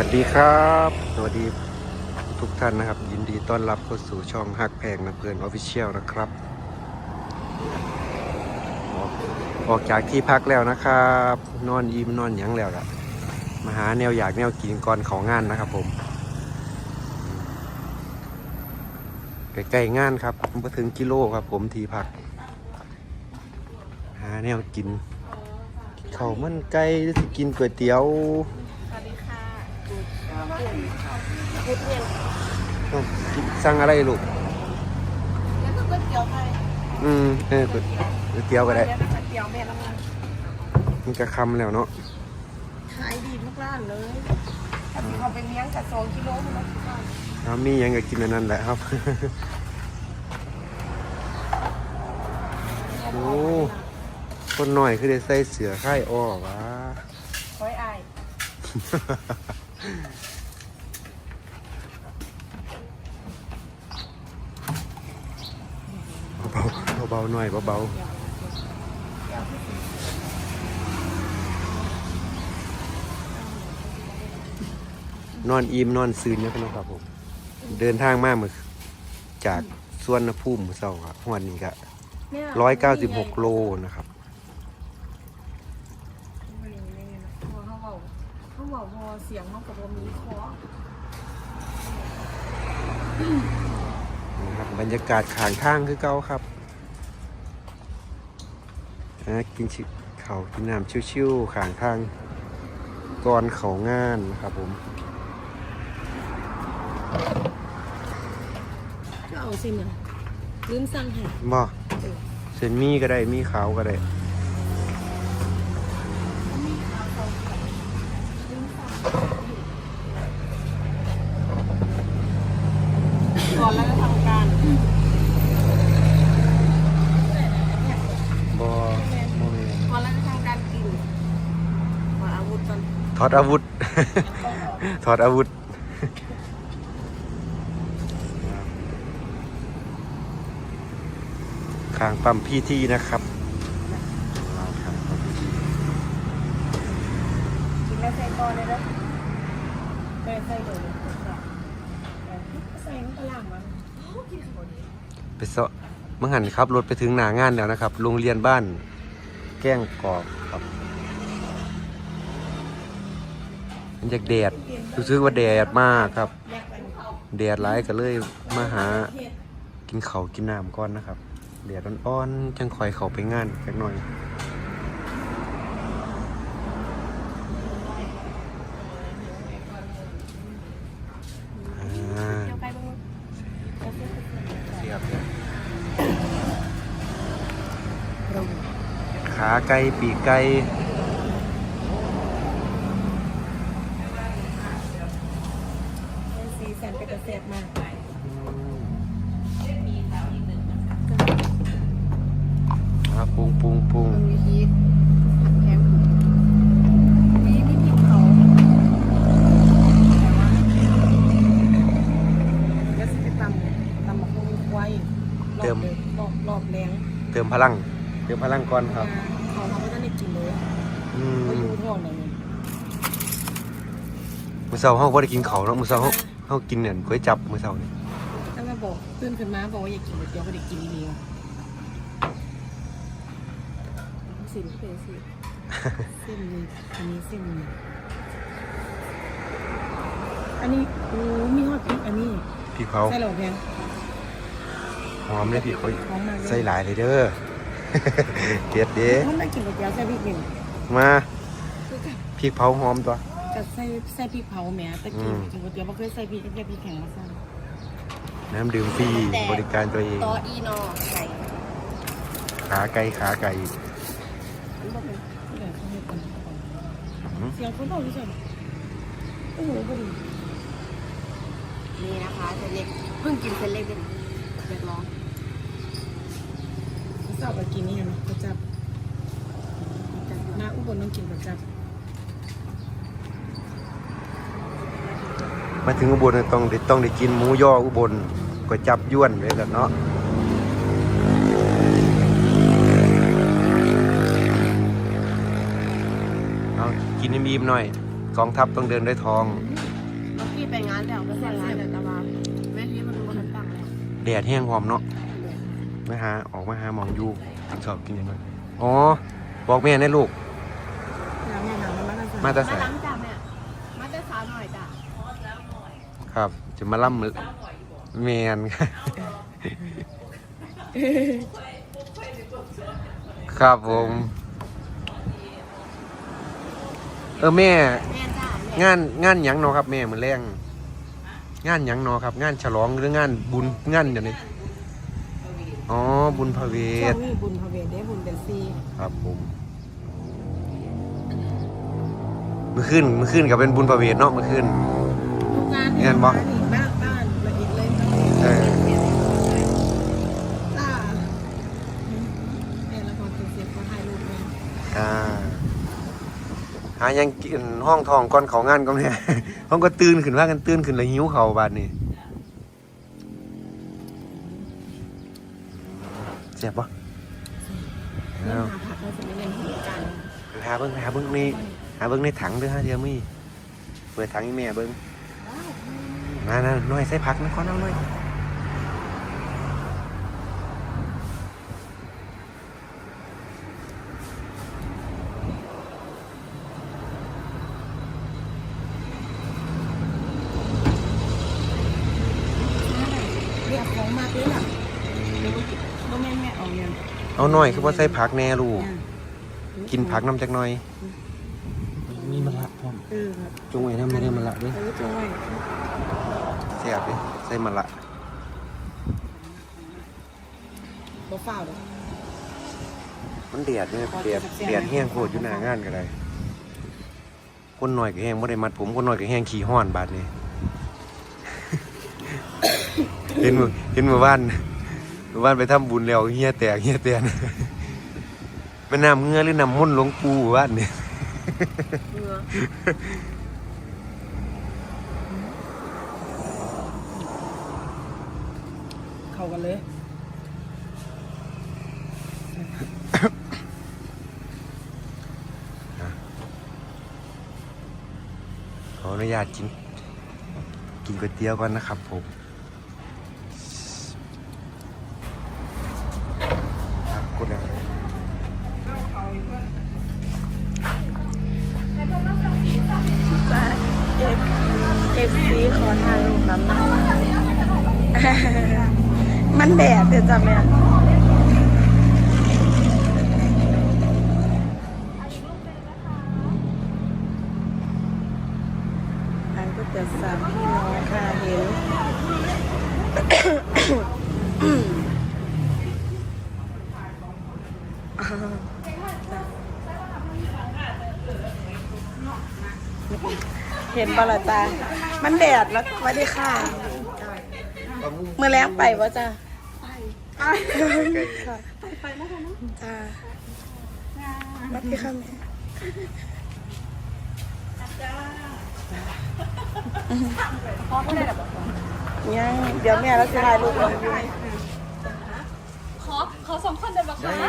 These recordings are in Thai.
วัสดีครับ สวัสดีทุกท่านนะครับ ยินดีต้อนรับเข้าสู่ช่องฮักแพงนะเพื่อนออฟฟิเชียลนะครับ ออกออกจากที่พักแล้วนะครับ นอนยิ้มนอนหยังแล้วล่ะมาหาแนวอยากแนวกินก่อนของงานนะครับผมใกล้ๆงานครับมาถึงกิโลครับผมที่พัก หาแนวกินเขามันไก่หรือสิกินก๋วยเตี๋ยว สวัสดีค่ะกูกูเรียนต้องกินสั่งอะไรลูก แล้วก็ก๋วยเตี๋ยวไทยอืมเออก๋วยก๋วยเตี๋ยวก็ได้แล้วก็ก๋วยเตี๋ยวแม่ละมันมันก็คำแล้วเนาะขายดีทุกร้านเลยถ้าที่เขาไปเลี้ยงกับสองกิโลมันก็ทุกร้านถ้ามีหยังก็กินอันนั้นแหละครับ โอ้ คนหน่อยคือได้ใส่เสือค่ายอ้อวะคอยอาย เบาๆ เบาๆหน่อยเบาๆนอนอิ่มนอนซืนเนี่พอน้องครับผม เดินทางมาเมื่อจากสวนภูมิเศร้าครับวันนี้ก็ร้อยเก้าสิบหกโลนะครับเขาเบาเขาเบาพอเสียงเขากับพอมีคอนะครับบรรยากาศขางทางคือเก่าครับ นะกินชิเขาวกินน้ำชิวๆขางทางก่อนเขางานนะครับผมก็เอาสิเนี่ยลืมสั่งให้บ่เส้นมีก็ได้มีขาวก็ได้ ก่อนแล้วก็ทำการ บ่บ่แม่น ก่อนแล้วก็ทำการกินก่อนอาวุธก่อน ถอดอาวุธ ถอดอาวุธ ข้างปั๊มพี่ที่นะครับกินแล้วใส่ก่อนเลยนะไม่ใส่เลยใส่น้ำปลาหลมันกินข้าวดีไปเสาะมังหันครับรถไปถึงหนางานแล้วนะครับ โรงเรียนบ้าน แก้งกอกครับ มันจากแดดรู้สึกว่าแดดมากครับ แดดร้ายก็เลยมาหากินเขากินน้ำก่อนนะครับ แดดอ่อนๆจังคอยเขาไปงานสักหน่อยขาไก่ปีกไก่ เลยรอบรอบแรงเติมพลัง เติมพลังก่อนครับ เขาเขาไม่ได้กินเลยอืเขาอมยู่ท้องเลยมื้อเช้าเฮาบ่ได้กินข้าวเนาะมื้อเช้าเฮาเฮากินเนี่ยก๋วยจับมื้อเช้านี่ถ้ามาบอกตื่นขึ้นมาบอกว่าอยากกินก๋วยเตี๋ยวก็ได้กินดีสิลูกเป็นสิเส้นนี้อันนี้เส้นนี้อันนี้โอ้มีฮอตพริกอันนี้ พี่เขาใส่เหล่าแพง หอมเลยพี่เขาหอมมากเลย ใส่หลายเลยเด้อเด็ดเด้มันได้กินก๋วยเตี๋ยวใส่พริกหนึ่งมาคือกับพริกเผาหอมตัว กับใส่ใส่พริกเผาแหมตะอืกี้มกินก๋วยเตี๋ยวไม่เคยใส่พริกแค่พริกแข็งมาใส่น้ำดื่มฟรีบริการตัวเองต่ออีนอไก่ขาไก่ขาไก่มันบอกเป็นที่ไหนเขาเรียกกันอืมเสียงคนบอกที่สุดโอ้โหพอดีนี่นะคะเส้นเล็กเพิ่งกินเส้นเล็กเป็นเดือดร้อน ชอบไปกินนี่นะประจับหน้าอุบลต้องกินประจับมาถึงอุบลเนี่ยต้องได้ต้องได้กินหมูย่ออุบลก๋วยจับย้วนไว้กันเนาะเอากินให้มีมหน่อยกองทัพต้องเดินด้วยทองเมื่อกี้ไปงานแล้วก็เสร็จแล้วแต่ว่าเวทีมันดูมันตั้งแล้วแดดแห้งหอมเนาะ มาหาออกมาหาหมองอยู่กินข้าวกินหยังไงอ๋อ บอกแม่นะลูก น้ำแม่น้ำมันมามาแต่มาใส่ล้างจ้าแม่มาแต่สาวหน่อยจ้ะครับ จะมาล่ำแมนครับผม เออแม่ แม่จ้าแม่งานงานหยังเนาะครับแม่มือแรงงานหยังเนาะครับ งานฉลองหรืองานบุญงานอย่างนี้ อ๋อ บุญพระเวช่วทงนี้บุญพระเวทได้บุญเป็นซีครับผมมือขึ้นมือขึ้นกับเป็นบุญพระเวทเนาะมือขึ้นทุกงานเงินบ่ บ้านบ้านบ้านมาอีกเลยเออจ้าแม่ละครเป็นเสียงเขาถ่ายรูปแม่อ่าหายังกินห้องทองก่อนเขางานก็แม่ ห้องก็ตื่นขึ้นว่ากันตื่นขึ้นแล้วหิวเขาวบาดนี่ เจ็บปะเรื่เอาองหาผักเราจะไม่เล่นหัวกันไปหาเบิ้งไปหาเบิ้งในหาเบิ้งในถังด้วยฮะเดียวมี่เปิดถังให้แม่เบิ้งมานะน้อยใส่ผักนะขอน้ำหน่อย เรียกของมาด้วยล่ะก็แม่แม่เอา เนี่ยเอาหน่อยคือว่าใส่ผักแน่ลูก กินผักน้ำจักหน่อย มีมะละพร้อมเออครับจงไว้น้ำไม่ได้มะละด้วยเออจ้อยแซ่บเลยใส่มะละบ่ฝ้าวเลยมันเดียดเนี่ยเดียดเดียดแห้งโคตรอยู่หน้างานก็ได้คนหน่อยก็แห้งไม่ได้มัดผมคนหน่อยก็แห้งขี่ห้อนบาดนี่เห็นมือเห็นมือบ้านมือ บ้านไปทำบุญแล้วเฮียแตกเฮียแตนมันน้ำเงือหรือน้ำมุ่นต์หลวงปู่บ้านเนี่ยเนื้อเข้ากันเลยขออนุญาตกินกินก๋วยเตี๋ยวก่อนนะครับผมครับ กดแล้วเอฟซีขอถ่ายรูปน้ำหนักมันแดดเดี๋ยวจ้ะแม่อันก็จะสามพี่น้องค่ะเห็น เห็ นบลาตา มันแดดแล้วสวัสดีค่ะเมื่อแรงไปวะจ้าไปค่ะไปนะคะจ้าสวัสดีค่ะแม่ยังเดี๋ยวแม่แล้วจะถ่ายรูปลงยูขอขอสองคนเดินมาค่ะอะ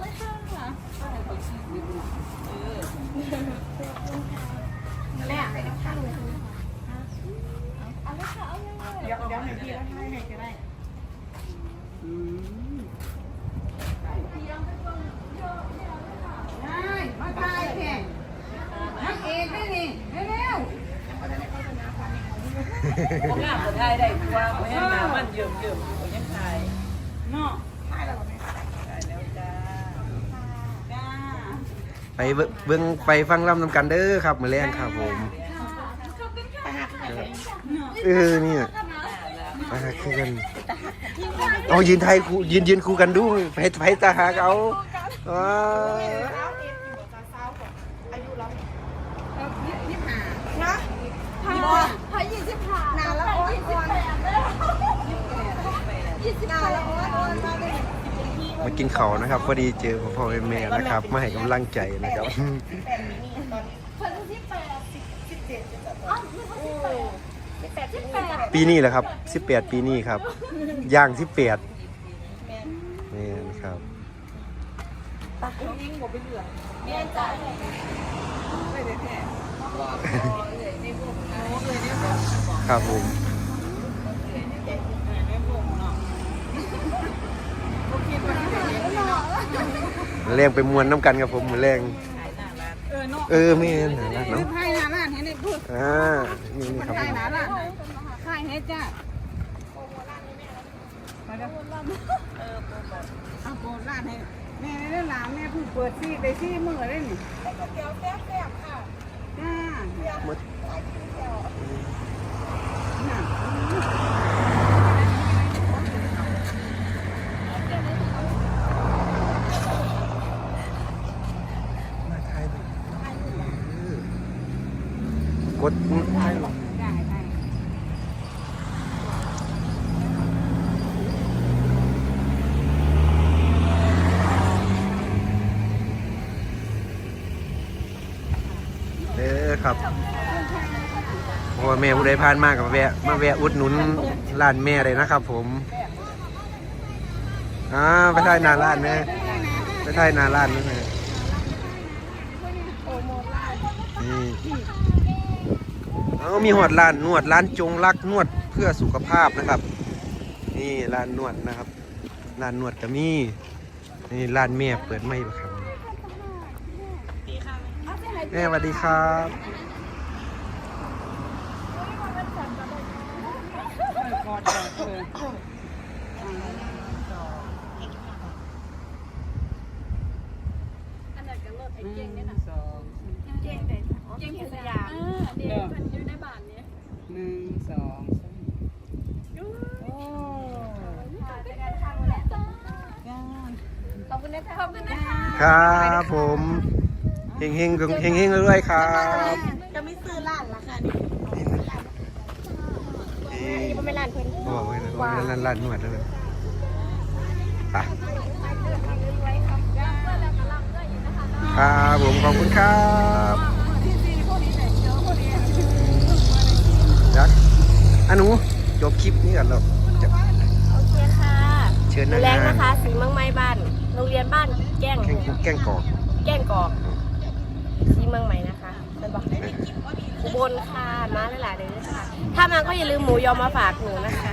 ไรค่ะแม่ไปข้างเลยอะไรค่ะเอาเลย เดี๋ยวเดี๋ยวให้พี่แล้วให้ให้ก็ได้ งาคนไทยได้วเพราะยังงามมันเยิ่มเยิ่มๆคนยังไทยเนาะได้แล้วจ้าจ้าไปเบิ่งเบิ่งไปฟังลำนำกันเด้อครับมือแรงครับผมเออเนี่ยไปหาคือกันเอายืนไทยคู่ยืนยืนคู่กันดูไปไปตาหากเอาว้าวพายี่สิบ มาเลยมากินเขาวนะครับพอดีเจอพ่อพ่อแม่แม่นะครับมาให้กำลังใจนะครับคนที่แปดสิบปีนี้แหละครับ18ปีนี้ครับย่าง18นี่ครับครับผม แรงไปมวนน้ำกันครับผมมือแรงเออเนาะเออไม่เห็นหาร้านเนาะให้หนาล้านให้ได้พูดอ่านี่นี่ครับผให้มหนาล้านให้ให้จ้ามาเด้อเออโปรโมทเอาโปรล้านให้แม่ได้หลานแม่เพิ่งเปิดซี่ได้ซี่มือได้นี่เดี๋ยวแซ่บๆค่ะจ้าหมดน่ะ มาถ่ายดูก ดถ่ยหรอได้อครับเพราะว่าแม่ผู้ใดผ่านมากกับแวะมาแวะอุดหนุนร้านแม่เลยนะครับ ผมอ่าไปถ่ายหนาร้านแม่ไปถ่ายหนาร้านนั่ละนี่ เอามีหอดร้านนวดร้านจงรักนวดเพื่อสุขภาพนะครับ นี่ร้านนวดนะครับร้านนวดก็มีนี่ร้านแม่เปิดไม่ปะครับแม่สวัสดีครับกอดกอดเอออันนั้นก็รถไอ้เก่งหเนี่นึ่ยงนะสองเก่งแต่เก่งสยามเด็กมันอยู่ในบ้านนี้ หนึ่งสองสามโอ้จ้าขอบคุณนะคะขอบคุณนะคะ ครับผมเฮงเฮงๆเฮงเฮงๆเรื่อยๆครับจะไม่ซื้อร้านละค่ะนี่นี่ก็ไม่ร้านเพิ่นบอกไว้นะว่าร้านร้านนวดนั่นนะไปครับผมขอบคุณครับยักษ์ อันหนูจบคลิปนี้กันแล้วจะโอเคค่ะเชิญนะแรงนะคะ สีเมืองไม้บ้าน โรงเรียนบ้านแก้ง แกงแกงกอก แก้งกอกสีเมืองใหม่นะคะเป็นบอกอุบลค่ะ มาหลายๆเลยค่ะ ถ้ามาก็อย่าลืมหมูยอมาฝากหนูนะคะ